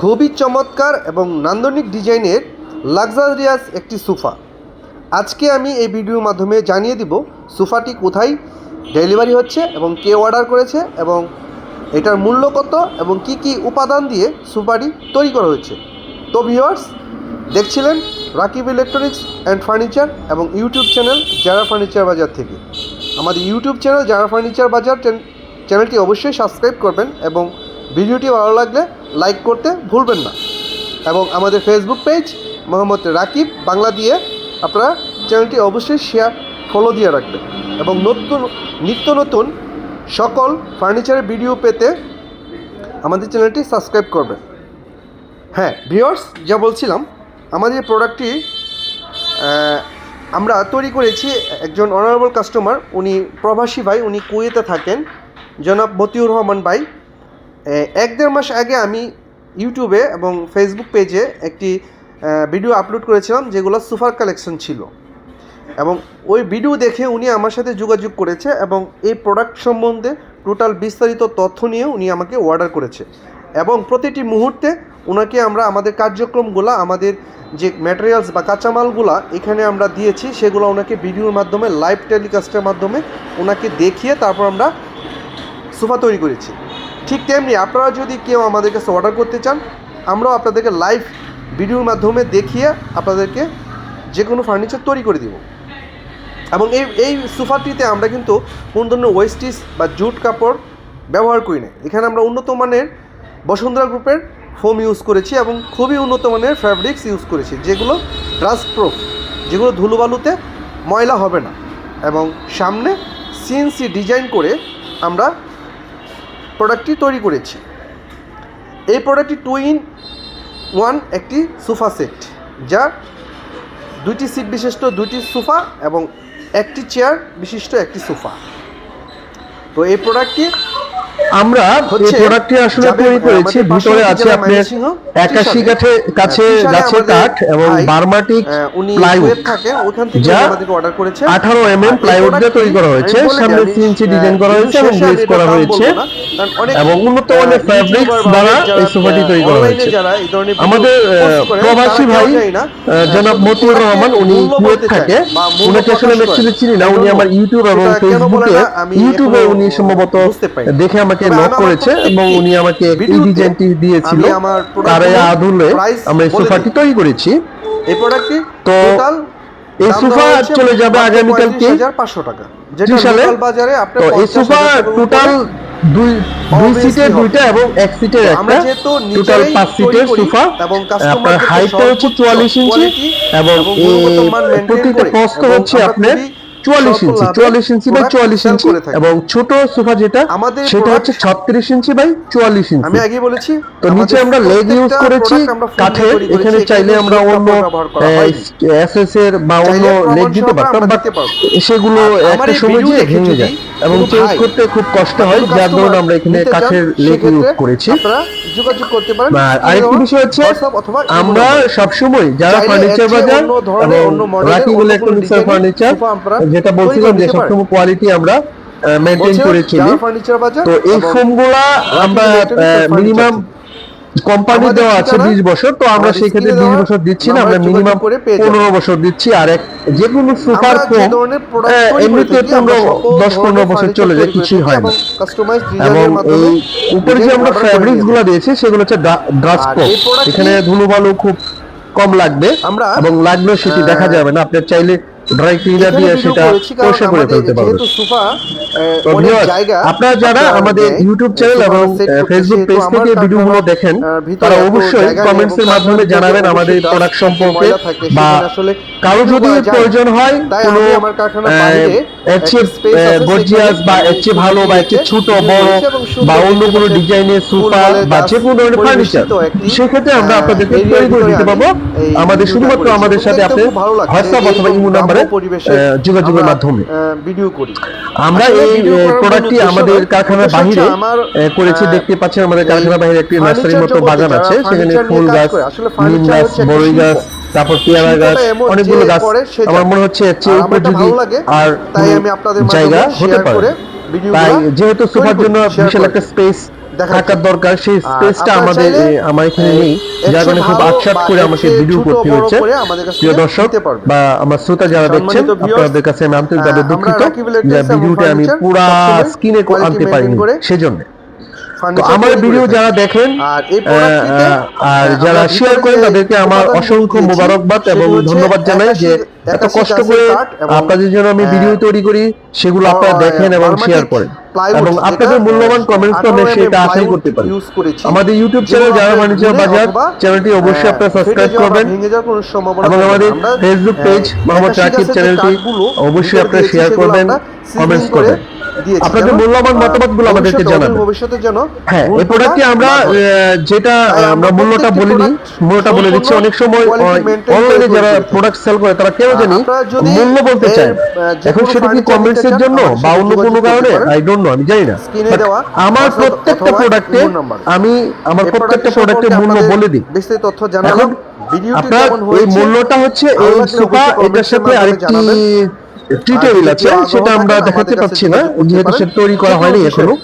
খুবই চমৎকার এবং নান্দনিক ডিজাইনের লাক্সারিয়াস একটি সোফা। আজকে আমি এই ভিডিওর মাধ্যমে জানিয়ে দিব সোফাটি কোথায়, ডেলিভারি হচ্ছে এবং কে অর্ডার করেছে এবং এটার মূল্য কত এবং কি কি উপাদান দিয়ে সোফাটি তৈরি করা হয়েছে। তো ভিউয়ার্স, দেখছিলেন রাকিব ইলেকট্রনিক্স অ্যান্ড ফার্নিচার এবং ইউটিউব চ্যানেল যারা ফার্নিচার বাজার থেকে। আমাদের ইউটিউব চ্যানেল যারা ফার্নিচার বাজার চ্যানেলটি অবশ্যই সাবস্ক্রাইব করবেন এবং ভিডিওটি ভালো লাগলে লাইক করতে ভুলবেন না। এবং আমাদের ফেসবুক পেজ মোহাম্মদ রাকিব বাংলা দিয়ে আপনারা চ্যানেলটি অবশ্যই শেয়ার ফলো দিয়ে রাখবেন। এবং নতুন, নিত্য নতুন সকল ফার্নিচারের ভিডিও পেতে আমাদের চ্যানেলটি সাবস্ক্রাইব করবেন। হ্যাঁ ভিওর্স যা বলছিলাম, আমাদের প্রোডাক্টটি আমরা তৈরি করেছি একজন অনারেবল কাস্টমার উনি প্রবাসী ভাই, উনি কুয়েতে থাকেন। জনাব মতিউর রহমান ভাই এক দেড় মাস আগে আমি ইউটিউবে এবং ফেসবুক পেজে একটি ভিডিও আপলোড করেছিলাম যেগুলো সুপার কালেকশন ছিল। এবং ওই ভিডিও দেখে উনি আমার সাথে যোগাযোগ করেছে এবং এই প্রোডাক্ট সম্বন্ধে টোটাল বিস্তারিত তথ্য নিয়ে উনি আমাকে অর্ডার করেছে। এবং প্রতিটি মুহূর্তে ওনাকে আমরা আমাদের কার্যক্রমগুলো, আমাদের যে ম্যাটেরিয়ালস বা কাঁচামালগুলা এখানে আমরা দিয়েছি, সেগুলো ওনাকে ভিডিওর মাধ্যমে লাইভ টেলিকাস্টের মাধ্যমে ওনাকে দেখিয়ে তারপর আমরা সোফা তৈরি করেছি। ঠিক তেমনি আপনারা যদি কেউ আমাদের কাছে অর্ডার করতে চান, আমরাও আপনাদেরকে লাইভ ভিডিওর মাধ্যমে দেখিয়ে আপনাদেরকে যে কোনো ফার্নিচার তৈরি করে দিব। এবং এই এই সোফাটিতে আমরা কিন্তু কোনো ধরনের ওয়েস্টিস বা জুট কাপড় ব্যবহার করি না এখানে আমরা উন্নত মানের বসুন্ধরা গ্রুপের ফোম ইউজ করেছি এবং খুবই উন্নত মানের ফ্যাব্রিক্স ইউজ করেছি, যেগুলো ডাস্ট যেগুলো ধুলোবালুতে ময়লা হবে না। এবং সামনে সিএনসি ডিজাইন করে আমরা প্রোডাক্টটি তৈরি করেছি। এই প্রোডাক্টটি টু ইন ওয়ান একটি সোফা সেট যা দুইটি সিট বিশিষ্ট, দুইটি সোফা এবং একটি চেয়ার বিশিষ্ট একটি সোফা তো এই প্রোডাক্টটি আমরা এই প্রোডাক্টটি আসলে তৈরি করেছি ভিতরে আছে আপনার ময়মনসিংহ, একাশি কাঠে কাছে ত্রিশালে গাছের কাঠ এবং বার্মাটিক প্লাইউড থাকে ওখান থেকে যা আমাদেরকে অর্ডার করেছে। আঠারো এম এম প্লাইউড দিয়ে তৈরি করা হয়েছে সামনে দিই, সিএনসি আমি, ডিজাইন করা হয়েছে এবং গ্লেজ করা হয়েছে এবং উন্নত মানের বা দ্বারা এই সোফাটি তৈরি করা হয়েছে। আমাদের প্রবাসী ভাই জনাব মতিউর রহমান উনি কুয়েত থাকে। উনাকে আসলে করে। চিনি না উনি আমার ইউটিউব এবং ফেসবুকে ইউটিউবে উনি সম্ভবত দেখে আমাকে তবে নক করেছে এবং উনি আমাকে এই ডিজাইনটি দিয়েছিল। তার আদুলে আমরা এই সোফাটি তৈরি করেছি। এই প্রোডাক্টটি টোটাল এই সোফা চলে যাবে আগামীকালকে হাজার পাঁচশো টাকা। যেটা। লোকাল বাজারে আপনার তো এই সোফা টোটাল দুই দুই সিটের দুইটা এবং এক সিটের একটা। আমরা যেহেতু টোটাল পাঁচ সিটের সোফা এবং আপনার কাস্টমারকে হাইটটা হচ্ছে চুয়াল্লিশ ইঞ্চি এবং প্রতিটা এবং হচ্ছে আপনার চুয়াল্লিশ ইঞ্চি চুয়াল্লিশ ইঞ্চি বাই চুয়াল্লিশ ইঞ্চি এবং ছোট সোফা যেটা সেটা হচ্ছে ছত্রিশ ইঞ্চি বাই চুয়াল্লিশ ইঞ্চি। আমি আগেই বলেছি তো নিচে আমরা লেগ ইউজ করেছি কাঠের এখানে চাইলে আমরা অন্য। এসএস এর বা অন্য লেগ দিতে পারতাম বাট সেগুলো একটা সময় গিয়ে ভেঙে যায়। এবং চেঞ্জ করতে খুব কষ্ট হয় যার ধরুন আমরা এখানে কাঠের লেক ইউজ করেছি। যোগাযোগ করতে পারেন। আর আরেকটি বিষয় হচ্ছে আমরা সবসময় যারা ফার্নিচার বাজার রাকিব ফার্নিচার যেটা বলছিলাম যে সবসময় কোয়ালিটি আমরা মেনটেন করে চলি তো এই ফোমগুলা আমরা মিনিমাম কোম্পানি দেওয়া আছে বিশ বছর তো আমরা সেই ক্ষেত্রে বিশ বছর দিচ্ছি না আমরা মিনিমাম। পনেরো বছর দিচ্ছি আর এক যে কোনো সুপার করে এমনিতে পনেরো সকল দশ পনেরো ধরনের বছর চলে যায় কিছুই হয় না। এবং এই উপরে যে আমরা ফ্যাব্রিক্সগুলো দিয়েছি সেগুলো হচ্ছে product এখানে টি- ধুলো বালু খুব কম লাগবে আমরা, এবং লাগলেও সেটি দেখা যাবে না। আপনি চাইলে ড্রাই ক্লিনার দিয়ে সেটা পরিষ্কার করে ফেলতে পারবেন। জায়গা আপনারা যারা আমাদের ইউটিউব চ্যানেল এবং ফেসবুক পেজ থেকে ভিডিওগুলো দেখেন তারা অবশ্যই কমেন্টস এর মাধ্যমে জানাবেন আমাদের প্রোডাক্ট সম্পর্কে বা কারও যদি। প্রয়োজন হয় কোনো গর্জিয়াস বা আমি এর চেয়ে ভালো বা এর চেয়ে ছোট বড় বা অন্য কোনো ডিজাইনের সোফা বা যে কোনো ধরনের ফার্নিচার সেক্ষেত্রে আমরা আপনাদেরকে তৈরি করে দিতে পারব। আমাদের শুধুমাত্র আমাদের সাথে আপনি হোয়াটসঅ্যাপ অথবা ইমো নাম্বারে যোগাযোগের মাধ্যমে। ভিডিও করি। আমরা আসলে এই প্রোডাক্টটি আমাদের কারখানার বাহিরে আমার, করেছি দেখতে পাচ্ছেন আমাদের কারখানার বাহিরে একটি নার্সারির মতো বাগান আছে সেখানে ফুল গাছ নিম গাছ বড়ই গাছ তারপর পেয়ারা গাছ অনেকগুলো গাছ আমার মনে হচ্ছে চেয়ে আর উপর যদি আর তাই আমি আপনাদের জায়গা হতে পারে। তাই যেহেতু সোফার জন্য বিশাল একটা স্পেস। থাকার দরকার সেই স্পেসটা আমাদের আমার এখানে নেই। যার কারণে খুব আটসাট করে আমার আমাকে ভিডিও করতে হয়েছে। হচ্ছে প্রিয় দর্শক বা আমার শ্রোতা যারা দেখছেন আপনাদের কাছে আমি আন্তরিকভাবে দুঃখিত যে ভিডিওটা আমি পুরা স্ক্রিনে আনতে পারিনি। করে সেজন্য। আমার ভিডিও যারা দেখেন আর যারা শেয়ার করেন তাদেরকে আমার অসংখ্য মোবারকবাদ এবং ধন্যবাদ জানাই যে এত কষ্ট করে আপনাদের জন্য আমি ভিডিও তৈরি করি সেগুলো আপনারা দেখেন এবং শেয়ার করেন। এবং আপনাদের মূল্যবান কমেন্টস তো আমি সেটা আশাই করতে পারি। আমাদের ইউটিউব চ্যানেল যারা ফার্নিচার বাজার চ্যানেলটি অবশ্যই আপনারা সাবস্ক্রাইব করবেন। এবং আমাদের ফেসবুক পেজ মোহাম্মদ রাকিব চ্যানেলটি অবশ্যই আপনারা শেয়ার করবেন কমেন্টস করবেন। আপনাদের মূল্যবান মতামতগুলো আমাদেরকে জানাবেন। ভবিষ্যতের জন্য হ্যাঁ এই প্রোডাক্টটি আমরা যেটা আমরা মূল্যটা বলিনি মূল্যটা বলে দিচ্ছি অনেক সময় অনলাইনে যারা প্রোডাক্ট সেল করে তারা কেউ জানি মূল্য বলতে চায়। এখন সেটা কি কমেন্টস এর জন্য বা অন্য কোনো কারণে? আই ডোন্ট নো আমি জানি না। আমার প্রত্যেকটা প্রোডাক্টে আমি আমার প্রত্যেকটা প্রোডাক্টের মূল্য বলে দিই বিস্তারিত তথ্য জানালাম। ভিডিওটি এই মূল্যটা হচ্ছে এই সোফা এটার সাথে আরেকটি। টি টেবিল আছে সেটা আমরা দেখাতে পাচ্ছি না যেহেতু। সেটা তৈরি করা হয়নি এখনও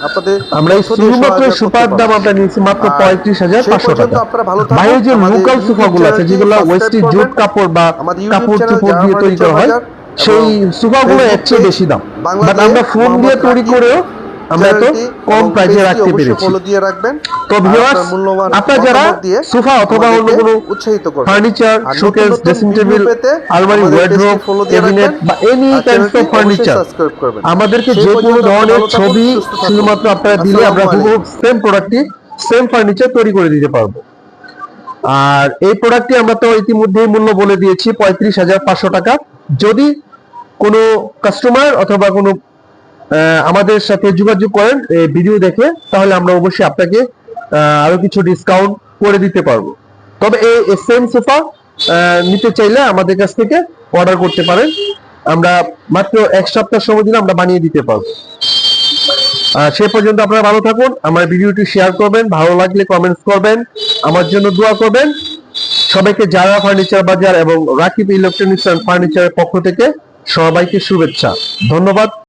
আমরা এই শুধুমাত্র সুপার দাম আমরা নিয়েছি মাত্র পঁয়ত্রিশ হাজার পাঁচশো টাকা। বাইরে যে লোকাল সোফাগুলো আছে যেগুলো ওয়েস্টি জুট কাপড় বা কাপড় চুপড় দিয়ে তৈরি করা হয় সেই সোফাগুলো এর চেয়ে বেশি দাম বাট আমরা ফোন দিয়ে তৈরি করেও আমরা এত কম প্রাইসে রাখতে পেরেছি। দিয়ে রাখবেন। তো ভিউয়ার্স আপনারা যারা সোফা অথবা অন্য কোনো উৎসাহিত ফার্নিচার শোকেস ড্রেসিং টেবিল আলমারি ওয়ার্ড্রোব ক্যাবিনেট বা এনি কাইন্ডস অফ ফার্নিচার। আমাদেরকে যে কোনো ধরনের ছবি শুধুমাত্র আপনারা দিলে আমরা হুবহু সেম প্রোডাক্টটি সেম ফার্নিচার তৈরি করে দিতে পারব। আর এই প্রোডাক্টটি আমরা তো ইতিমধ্যেই মূল্য বলে দিয়েছি পঁয়ত্রিশ হাজার পাঁচশো টাকা। যদি কোনো কাস্টমার অথবা কোনো আমাদের সাথে যোগাযোগ করেন ভিডিও দেখে, তাহলে আমরা অবশ্যই আপনাকে আরও কিছু ডিসকাউন্ট করে দিতে পারব। তবে এই সেম সোফা নিতে চাইলে আমাদের কাছ থেকে অর্ডার করতে পারেন। আমরা মাত্র এক সপ্তাহ সময় দিলে আমরা বানিয়ে দিতে পারব। সে পর্যন্ত আপনারা ভালো থাকুন, আমার ভিডিওটি শেয়ার করবেন, ভালো লাগলে কমেন্টস করবেন, আমার জন্য দোয়া করবেন। সবাইকে যারা ফার্নিচার বাজার এবং রাকিব ইলেকট্রনিক্স অ্যান্ড ফার্নিচারের পক্ষ থেকে সবাইকে শুভেচ্ছা। ধন্যবাদ।